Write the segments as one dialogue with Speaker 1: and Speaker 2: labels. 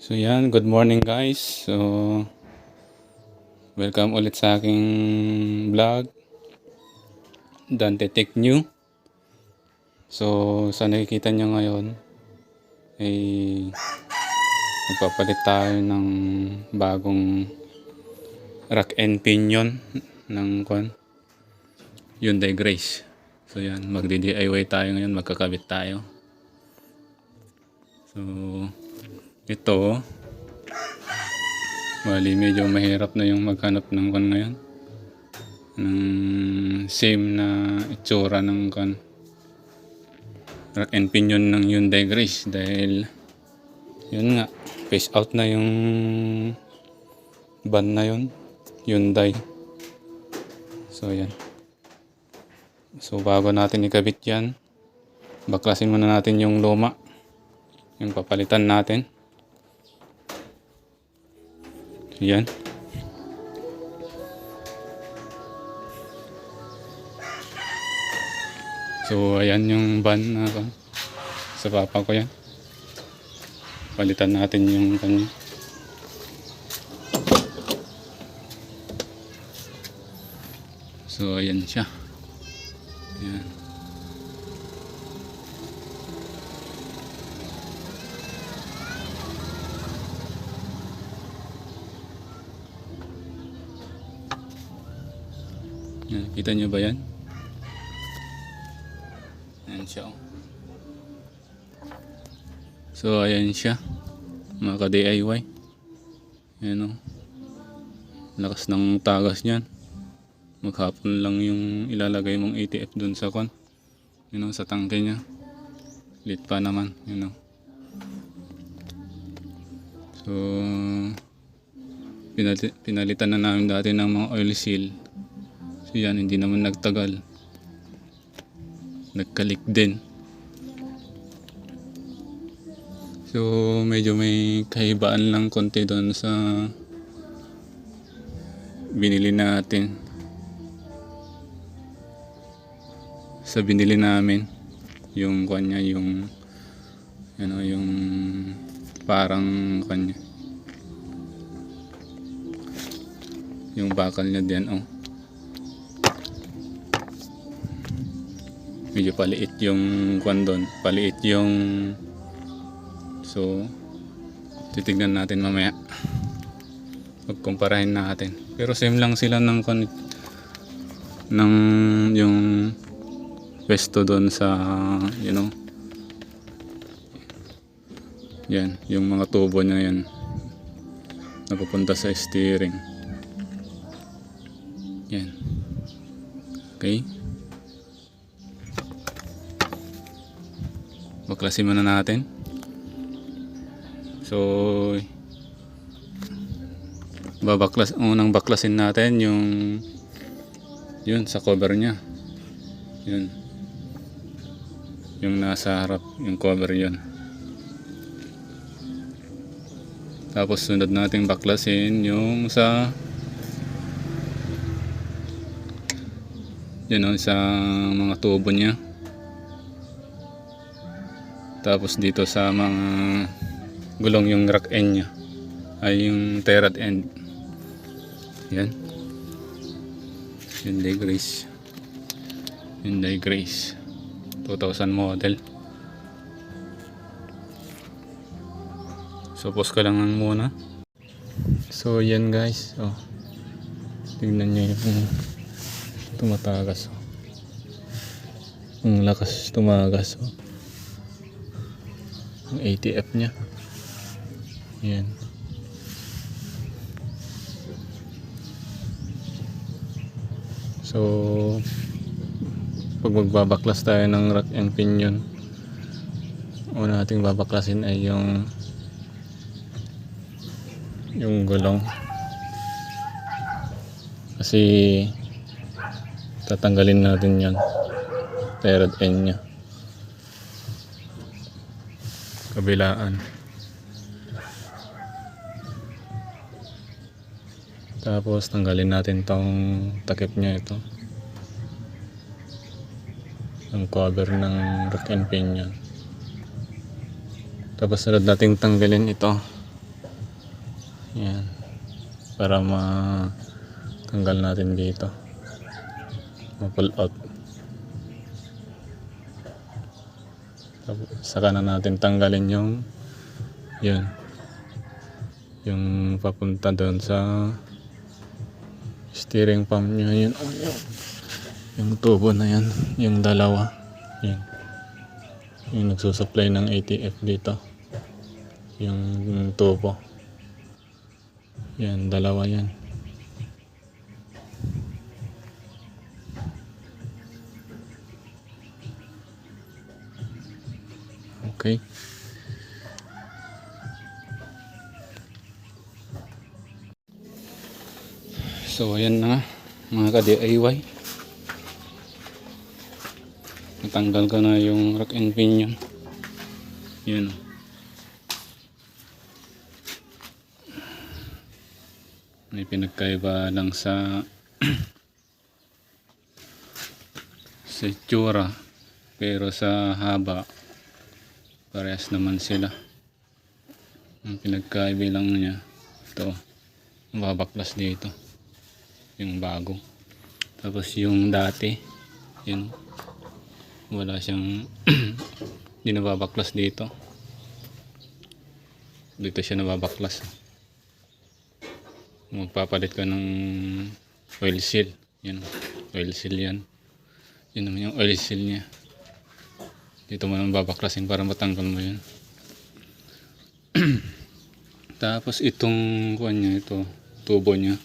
Speaker 1: So yan, good morning guys. So welcome ulit sa aking vlog. Dante Tech New. So sa nakikita nyo ngayon ay magpapalit tayo ng bagong rack and pinion ng kwan Hyundai Grace. So yan, magdi-DIY tayo ngayon, magkakabit tayo. So ito, bali medyo mahirap na yung maghanap ng kan ngayon. Ng same na itsura ng kan rack and pinion ng Hyundai Grace dahil yun nga, face out na yung van na yun, Hyundai. So yan. So bago natin ikabit yan, baklasin muna natin yung luma. Yung papalitan natin. Yan. So, ayan yung van na kan- sa papa ko yan. Palitan natin yung kanya. So, ayan siya. Ayan. Kita nyo ba yan? Ayan siya. oh. So, ayan siya. Mga ka-DIY. Ayan o. Lakas ng tagas niyan. Maghapon lang yung ilalagay mong ATF dun sa kon. You know, sa tangke niya. Lit pa naman. You know. So, pinali- pinalitan na namin dati ng mga oil seal. So yan, hindi naman nagtagal. Nagkalik din. So medyo may kahibaan lang konti doon sa binili natin. Sa binili namin. Yung kanya, yung ano, yung parang kanya. Yung bakal niya din, oh. Medyo paliit yung kwan. Paliit yung so titignan natin mamaya. Pagkumparahin natin. Pero same lang sila ng ng yung pwesto doon sa you know yan, yung mga tubo niya yan napupunta sa steering yan okay baklasin muna natin. So, babaklas, unang baklasin natin yung yun sa cover niya. Yun. Yung nasa harap, yung cover yun. Tapos sunod nating baklasin yung sa yun o, sa mga tubo niya. Tapos dito sa mga gulong yung rack end niya ay yung terad end. Yan. Hyundai Grace. Hyundai Grace. 2000 model. So post ko lang muna. So yan guys. Oh. Tingnan nyo yung tumatagas. Oh. Ang lakas tumagas. Oh ang ATF niya. Yan. So, pag magbabaklas tayo ng rack and pinion, una nating babaklasin ay yung yung gulong. Kasi tatanggalin natin yan. Terad end niya. Kabilaan. Tapos tanggalin natin tong takip niya ito. Ang cover ng rack and pinion. Tapos sunod nating tanggalin ito. Yan. Para ma tanggal natin dito. Ma-pull out. Saka na natin tanggalin yung yun. Yung papunta doon sa steering pump nyo. Yun. Yun. Yung tubo na yan. Yung dalawa. Yan. Yung nagsusupply ng ATF dito. Yung tubo. Yan, dalawa yan. Okay. So, ayan na mga ka-DIY. Natanggal ko na yung rack and pinion. Yun. May pinagkaiba lang sa sa itsura pero sa haba parehas naman sila. Ang pinagkaiba lang niya ito mababaklas dito. Yung bago. Tapos yung dati yun wala siyang hindi nababaklas dito. Dito siya nababaklas. Magpapalit ka ng oil seal. Yan oil seal yan. Yun naman yung oil seal niya dito mo naman babaklasin para matanggal mo yun. Tapos itong kuan niya ito tubo niya.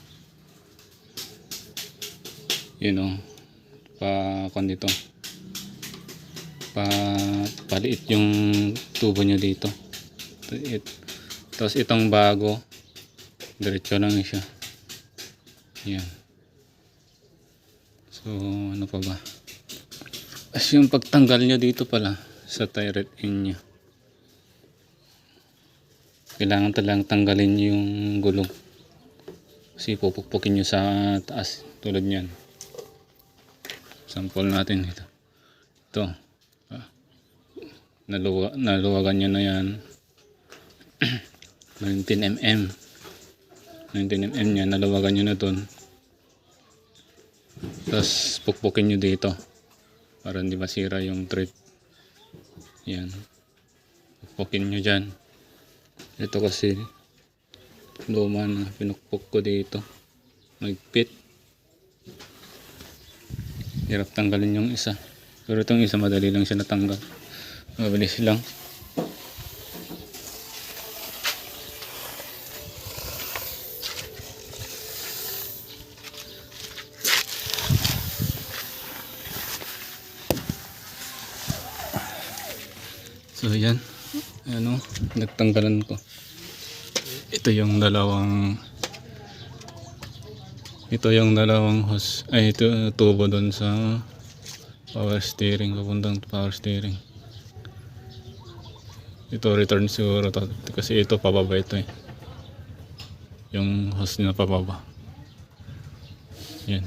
Speaker 1: Yun o pa kuan dito. Pa paliit yung tubo niya dito. It, tapos itong bago diretso lang siya. Yan. So ano pa ba as yung pagtanggal niya dito pala sa tyrant in niya kailangan talagang tanggalin yung gulong kasi pupukpukin nyo sa taas tulad niyan. Sample natin ito. Ito. Ah, naluwa, naluwagan nyo na yan. 19 mm 19 mm niya naluwagan nyo na dun. Tapos pukpukin nyo dito para hindi masira yung thread yan. Pukpukin nyo dyan. Ito kasi luma na pinukpok ko dito. Magpit. Hirap tanggalin yung isa. Pero itong isa madali lang siya natanggal. Mabilis lang So yan, ano, nagtanggalan ko. Ito yung dalawang ito yung dalawang hose ay ito tubo doon sa power steering papuntang power steering. Ito return siguro to kasi ito pababa ito eh. Yung hose na pababa. Yan.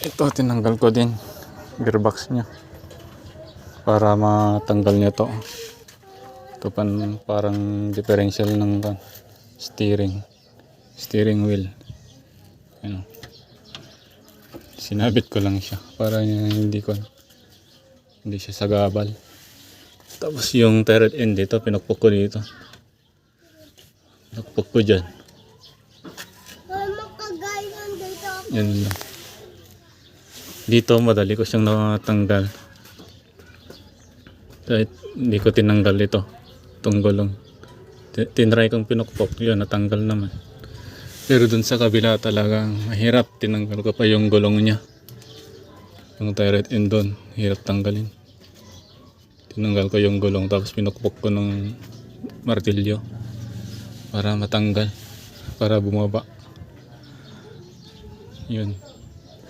Speaker 1: Ito tinanggal ko din gearbox nya para matanggal niya to ito pan, parang differential ng pan, steering steering wheel. Ano sinabit ko lang siya para hindi ko hindi siya sagabal. Tapos yung turret end dito pinukpok ko dito. Pinukpok ko dyan. Yan lang. Dito madali ko siyang natanggal kahit hindi ko tinanggal ito. Itong gulong. Ti- tinry kong pinukpok. Yun natanggal naman. Pero dun sa kabila talagang mahirap. Tinanggal ko pa yung gulong niya. Yung turret end doon hirap tanggalin. Tinanggal ko yung gulong tapos pinukpok ko ng martilyo para matanggal para bumaba. Yun.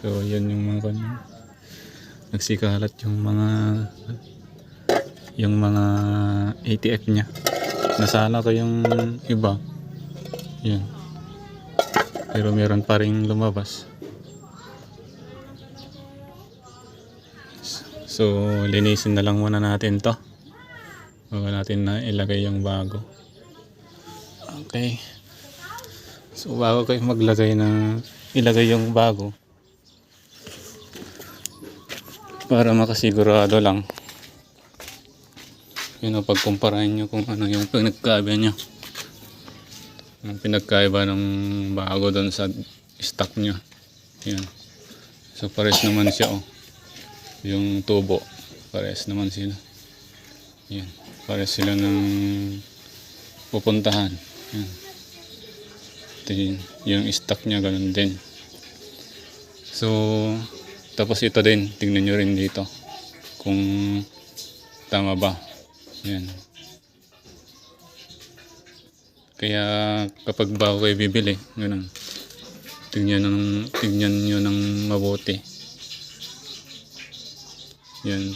Speaker 1: So yun yung mga kanya nagsikalat yung mga yung mga ATF niya. Nasala ko yung iba. Yun. Pero meron pa rin lumabas. So linisin na lang muna natin to. Bago natin na ilagay yung bago. Okay. So bago kayo maglagay na ilagay yung bago. Para makasigurado lang yun know, pagkumparahin nyo kung ano yung pinagkaiba nyo yung pinagkaiba ng bago doon sa stock nyo yan so pares naman siya oh. Yung tubo pares naman sila. Yan pares sila ng pupuntahan. Yan ito yun, yung stock niya ganun din. So tapos ito din. Tingnan nyo rin dito kung tama ba yan kaya kapag bago kayo bibili ganun tingnan ng tingnan nyo ng mabuti. Yan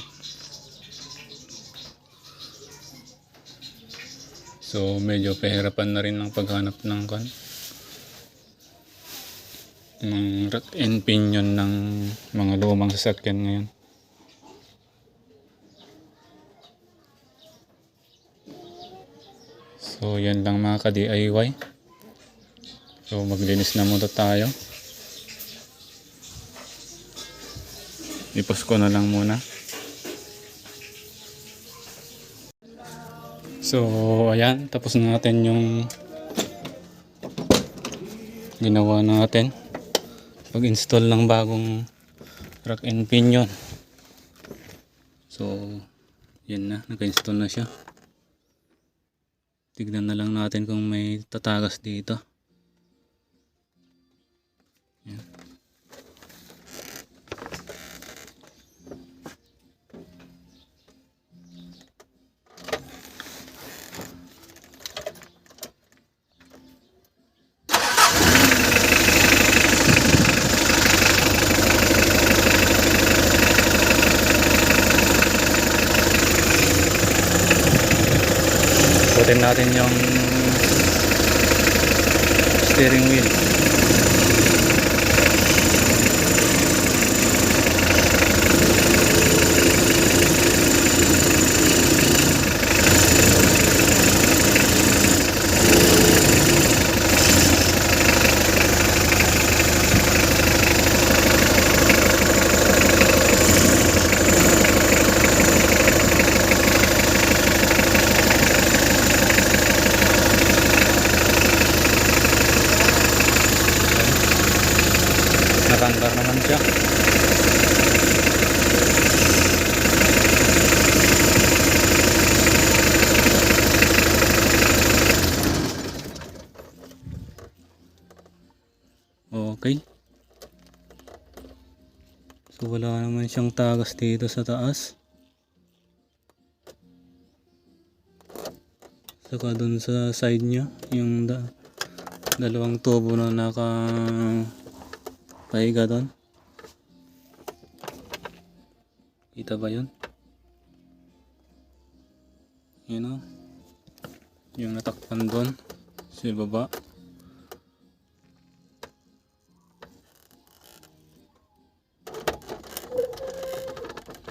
Speaker 1: So medyo pahirapan na rin ng paghanap ng kan ng rack and pinion ng mga lumang sasakyan ngayon. So yan lang mga ka-DIY. So maglinis na muna tayo. Ipos ko na lang muna. So, ayan, tapos na natin yung ginawa natin. Pag-install ng bagong rack and pinion. So, yan na, naka-install na siya. Tignan na lang natin kung may tatagas dito. Putin natin yung steering wheel. Nakandar naman siya. Okay. So wala naman siyang tagas dito sa taas. Saka dun sa side niya, yung da dalawang tubo na naka pahiga. Kita ba yun? Yun o. Yung natakpan doon. Sa baba.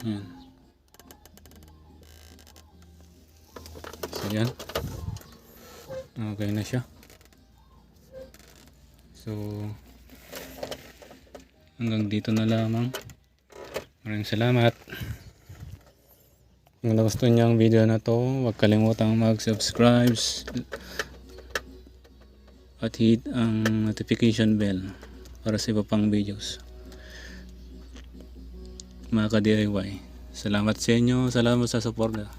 Speaker 1: Yan. So yan. Okay na siya. So, hanggang dito na lamang. Maraming salamat. Kung nagustuhan niyo ang video na to, huwag kalimutang mag-subscribe at hit ang notification bell para sa iba pang videos. Mga ka-DIY. Salamat sa inyo. Salamat sa suporta.